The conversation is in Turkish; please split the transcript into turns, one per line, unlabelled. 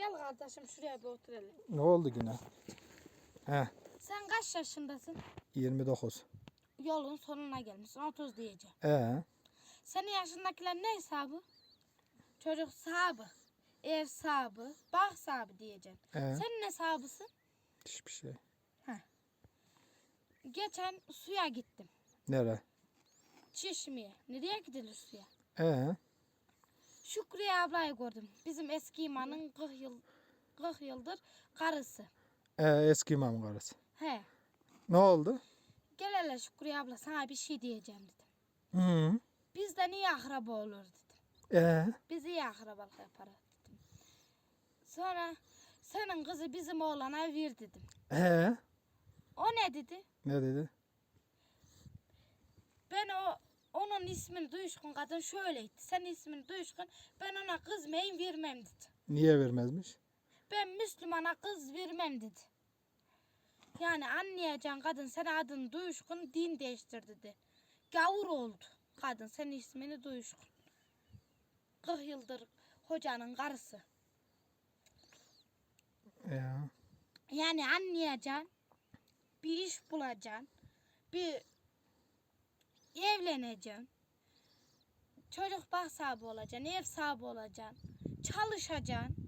Gel kardeşim şuraya bir oturalım.
Ne oldu yine? He
Sen kaç yaşındasın?
29.
Yolun sonuna gelmişsin. 30 diyeceğim.
Ee,
Senin yaşındakiler ne hesabı? Çocuk sahibi, ev sahibi, bak sahibi diyeceksin.
ee,
Senin ne sahibisin?
hiçbir şey.
Geçen suya gittim.
Nere?
Çeşmeye. Nereye gidilir suya?
Ee,
Şükriye ablayı gördüm. Bizim eski imanın 40 yıl 40 yıldır karısı.
ee, eski imam karısı.
He.
Ne oldu?
Gel hele Şükriye abla sana bir şey diyeceğim dedim.
Hı.
Bizden iyi akraba olur dedim.
Ee,
Biz iyi akrabalık yaparız dedim. Sonra senin kızı bizim oğlana ver dedim.
ee,
O ne dedi?
ne dedi?
Ben o onun ismini duyuşkun kadın şöyleydi. Sen ismini duyuşkun ben ona kız meyim vermem dedi.
Niye vermezmiş?
Ben Müslümana kız vermem dedi. Yani anlayacaksın kadın sen adını duyuşkun din değiştir dedi. Gavur oldu kadın sen ismini duyuşkun. 40 yıldır hocanın karısı.
Ya.
Yani anlayacaksın. Bir iş bulacaksın. Bir evleneceksin. Çocuk bak sahibi olacaksın. Ev sahibi olacaksın. Çalışacaksın.